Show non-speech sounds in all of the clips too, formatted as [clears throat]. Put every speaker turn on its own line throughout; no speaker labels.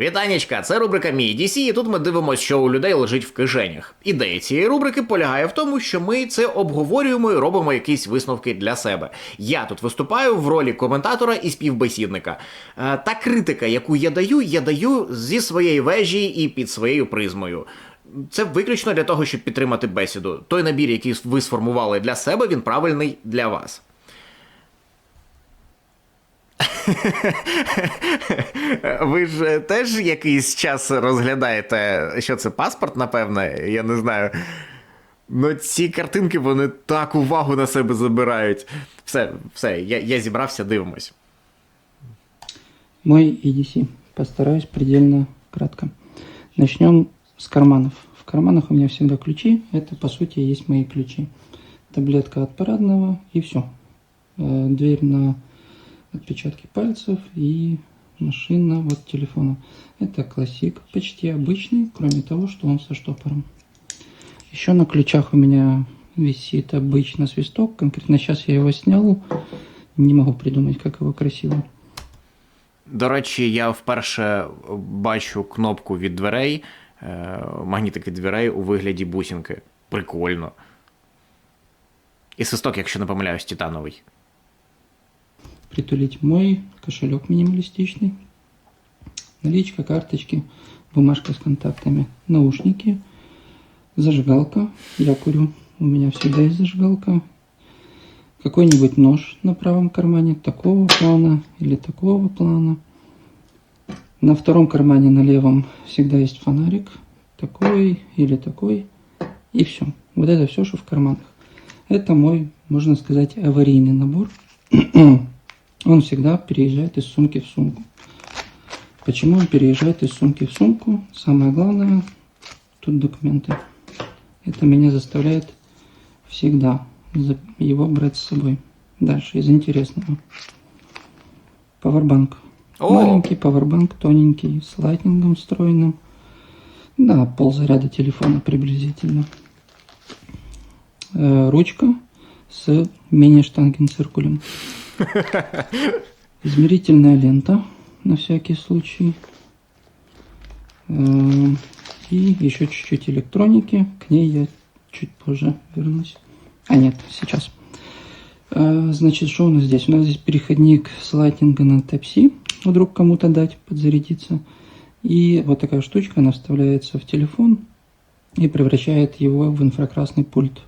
Вітанечка, це рубрика Мій DC, і тут ми дивимося, що у людей лежить в кишенях. Ідея цієї рубрики полягає в тому, що ми це обговорюємо і робимо якісь висновки для себе. Я тут виступаю в ролі коментатора і співбесідника. Е, Та критика, яку я даю, я даю зі своєї вежі і під своєю призмою. Це виключно для того, щоб підтримати бесіду. Той набір, який ви сформували для себе, він правильний для вас. [laughs] Ви ж теж якийсь час розглядаєте, що це паспорт, напевне, я не знаю. Ну, ці картинки вони так увагу на себе забирають. Все, все, я, я зібрався, дивимось.
Мой EDC. Постараюсь предельно кратко. Начнем с карманов. В карманах у меня всегда ключи. Это, по сути, есть мои ключи. Таблетка от парадного и все. Дверь на отпечатки пальцев и машина от телефона. Это классик, почти обычный, кроме того, что он со штопором. Еще на ключах у меня висит обычно свисток. Конкретно сейчас я его снял. Не могу придумать, как его красиво.
До речі, я вперше бачу кнопку від дверей, е, магнітики дверей у вигляді бусинки. Прикольно. І свисток, якщо не помиляюсь, титановий.
притулить мой кошелек минималистичный, наличка, карточки, бумажка с контактами, наушники, зажигалка, я курю, у меня всегда есть зажигалка, какой-нибудь нож на правом кармане такого плана или такого плана. На втором кармане на левом всегда есть фонарик, такой или такой, и все. Вот это все, что в карманах. Это мой, можно сказать, аварийный набор. [clears throat] Он всегда переезжает из сумки в сумку. Почему он переезжает из сумки в сумку? Самое главное, тут документы. Это меня заставляет всегда его брать с собой. Дальше, из интересного. Пауэрбанк.
О!
Маленький пауэрбанк, тоненький, с лайтнингом встроенным. Да, ползаряда телефона приблизительно. Э, ручка с мини-штангенциркулем. [laughs] Измерительная лента на всякий случай. Э, И еще чуть-чуть электроники. К ней я чуть позже вернусь. А нет, сейчас. Э, Значит, что у нас здесь? У нас здесь переходник с лайтнинга на Type-C. Вдруг кому-то дать подзарядиться. И вот такая штучка, она вставляется в телефон и превращает его в инфракрасный пульт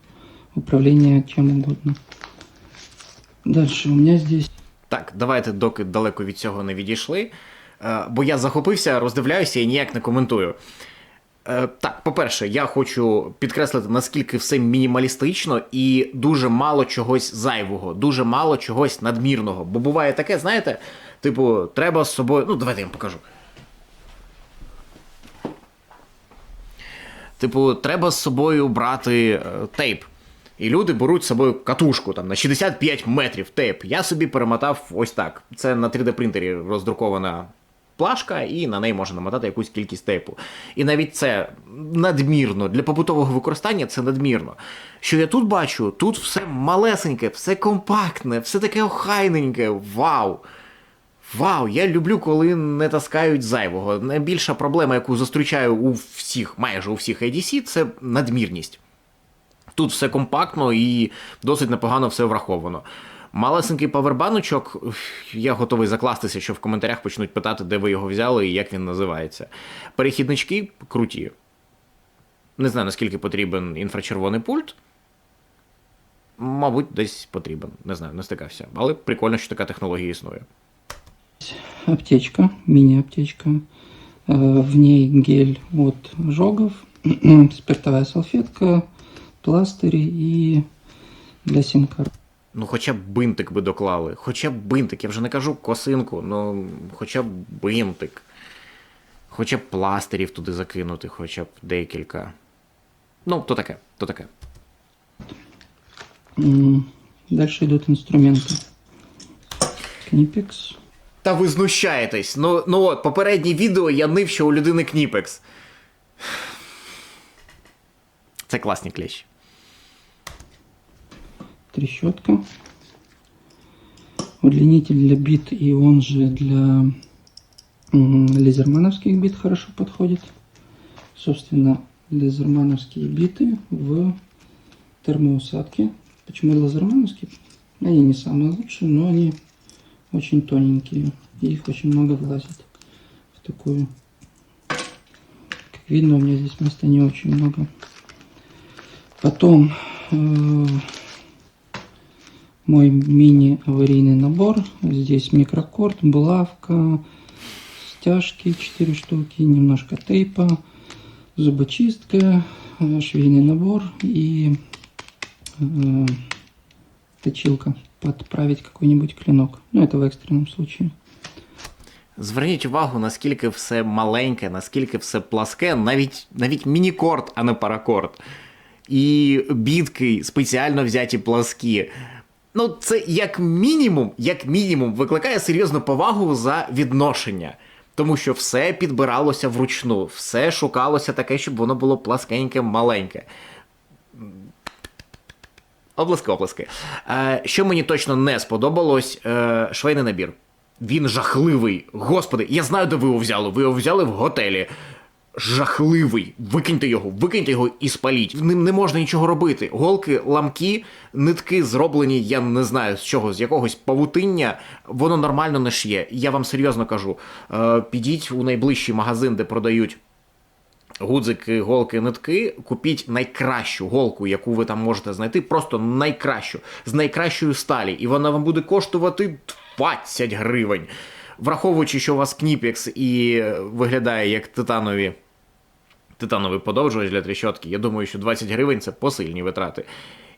управления чем угодно. Дальше у меня здесь
Так, давайте, доки далеко від цього не відійшли. Е, бо я захопився, роздивляюся і ніяк не коментую. Е, так, по-перше, я хочу підкреслити, наскільки все мінімалістично і дуже мало чогось зайвого, дуже мало чогось надмірного. Бо буває таке, знаєте, типу, треба з собою. Ну, давайте я вам покажу. Типу, треба з собою брати е, тейп. І люди беруть з собою катушку там на 65 метрів тейп. Я собі перемотав ось так. Це на 3D принтері роздрукована плашка, і на неї можна намотати якусь кількість тейпу. І навіть це надмірно для побутового використання це надмірно. Що я тут бачу, тут все малесеньке, все компактне, все таке охайненьке. Вау! Вау, я люблю, коли не таскають зайвого. Найбільша проблема, яку зустрічаю у всіх, майже у всіх ADC, це надмірність. Тут все компактно і досить непогано все враховано. Малесенький павербаночок, я готовий закластися, що в коментарях почнуть питати, де ви його взяли і як він називається. Перехіднички круті. Не знаю, наскільки потрібен інфрачервоний пульт. Мабуть, десь потрібен. Не знаю, не стикався. Але прикольно, що така технологія існує.
аптечка, мини-аптечка. Э, В ней гель от ожогов, [clears throat] спиртовая салфетка, пластыри и для сим-карт.
Ну, хоча б бинтик би доклали. Хоча б бинтик, я вже не кажу косинку, ну хоча б бинтик. Хоча б пластирів туди закинути, хоча б декілька. Ну, то таке, то таке.
М, Дальше идут инструменты. Книпекс.
Та ви знущаєтесь. Ну, ну от, попереднє відео я нив, що у людини кніпекс. Це класні клещі.
Трещотка, удлинитель для бит и он же для Лизермановских бит хорошо подходит. Собственно, лизермановские биты в термоусадке. Почему лазермановские? Они не самые лучшие, но они очень тоненькие. И их очень много влазит в такую. Как видно, у меня здесь места не очень много. Потом э, мой мини-аварийный набор. Здесь микрокорд, булавка, стяжки 4 штуки, немножко тейпа, зубочистка, э, швейный набор и э, точилка подправить какой-нибудь клинок. Ну, это в экстренном случае.
Зверніть увагу, наскільки все маленьке, наскільки все пласке, навіть, навіть мінікорд, а не паракорд. І бітки спеціально взяті пласкі. Ну, це як мінімум, як мінімум, викликає серйозну повагу за відношення. Тому що все підбиралося вручну, все шукалося таке, щоб воно було пласкеньке, маленьке. Обласки, обласки. Е, що мені точно не сподобалось, е, швейний набір. Він жахливий. Господи, я знаю, де ви його взяли. Ви його взяли в готелі. Жахливий. Викиньте його, викиньте його і спаліть. Ним не можна нічого робити. Голки, ламки, нитки зроблені, я не знаю з чого, з якогось павутиння. Воно нормально не шиє. Я вам серйозно кажу. Е, підіть у найближчий магазин, де продають гудзики, голки, нитки, купіть найкращу голку, яку ви там можете знайти, просто найкращу, з найкращої сталі, і вона вам буде коштувати 20 гривень. Враховуючи, що у вас Кніпекс і виглядає як титанові. Титановий подовжувач для тріщотки, я думаю, що 20 гривень це посильні витрати.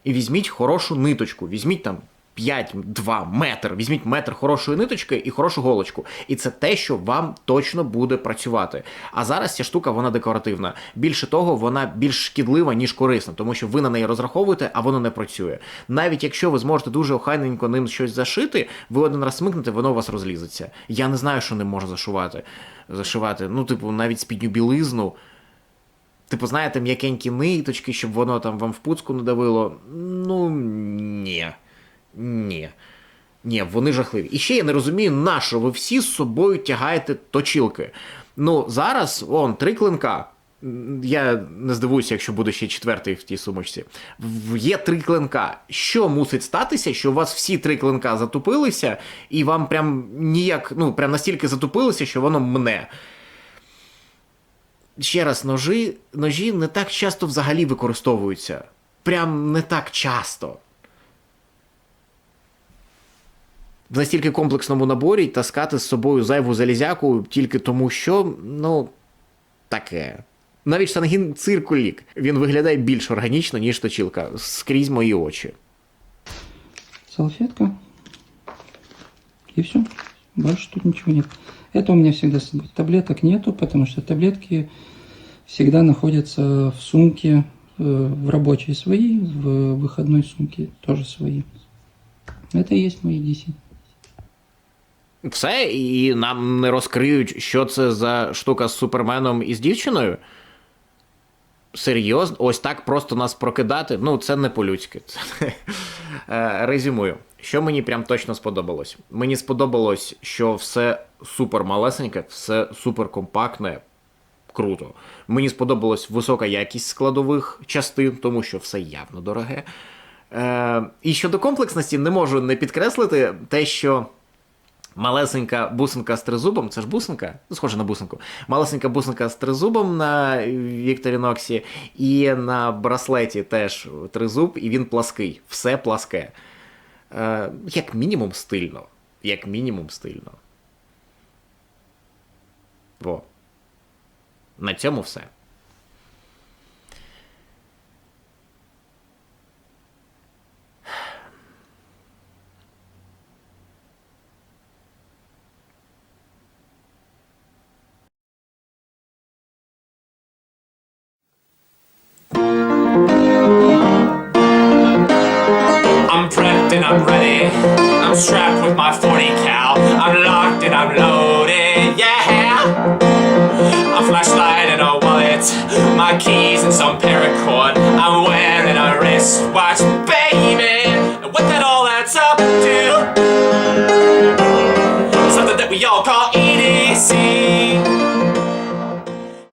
І візьміть хорошу ниточку, візьміть там 5-2 метр, візьміть метр хорошої ниточки і хорошу голочку. І це те, що вам точно буде працювати. А зараз ця штука вона декоративна. Більше того, вона більш шкідлива, ніж корисна, тому що ви на неї розраховуєте, а воно не працює. Навіть якщо ви зможете дуже охайненько ним щось зашити, ви один раз смикнете, воно у вас розлізеться. Я не знаю, що ним можна зашивати. Зашивати. Ну, типу, навіть спідню білизну. Типу, знаєте, м'якенькі ниточки, щоб воно там вам в пуцку не давило. Ну, ні. Ні. Ні, вони жахливі. І ще я не розумію, на що ви всі з собою тягаєте точілки. Ну, зараз, он, три клинка. Я не здивуюся, якщо буде ще четвертий в тій сумочці. Є три клинка. Що мусить статися, що у вас всі три клинка затупилися, і вам прям ніяк, ну, прям настільки затупилося, що воно мне. Ще раз, ножі, ножі не так часто взагалі використовуються. Прям не так часто. В настільки комплексному наборі таскати з собою зайву залізяку тільки тому, що, ну, таке. Навіть штангін циркулік. Він виглядає більш органічно, ніж точілка, скрізь мої очі.
Салфетка. И все. Больше тут ничего нет. Это у меня всегда с собой. Таблеток нету, потому что таблетки всегда находятся в сумке, э, в рабочей свои, в выходной сумке тоже свои. Это и есть мои 10.
Все, і нам не розкриють, що це за штука з суперменом і з дівчиною. Серйозно, ось так просто нас прокидати. Ну, це не по-людськи. Це... [laughs] Е, Резюмую. Що мені прям точно сподобалось? Мені сподобалось, що все супер малесеньке, все супер компактне, круто. Мені сподобалась висока якість складових частин, тому що все явно дороге. Е, і щодо комплексності, не можу не підкреслити те, що. Малесенька бусинка з тризубом, це ж бусинка, схоже на бусинку. Малесенька бусинка з тризубом на Вікторіноксі, і на браслеті теж тризуб, і він плаский. Все пласке. Е, як мінімум стильно. Як мінімум стильно. Во. На цьому все.
And I'm ready. I'm strapped with my 40 cal. I'm locked and I'm loaded. Yeah. A flashlight and a wallet. My keys and some paracord.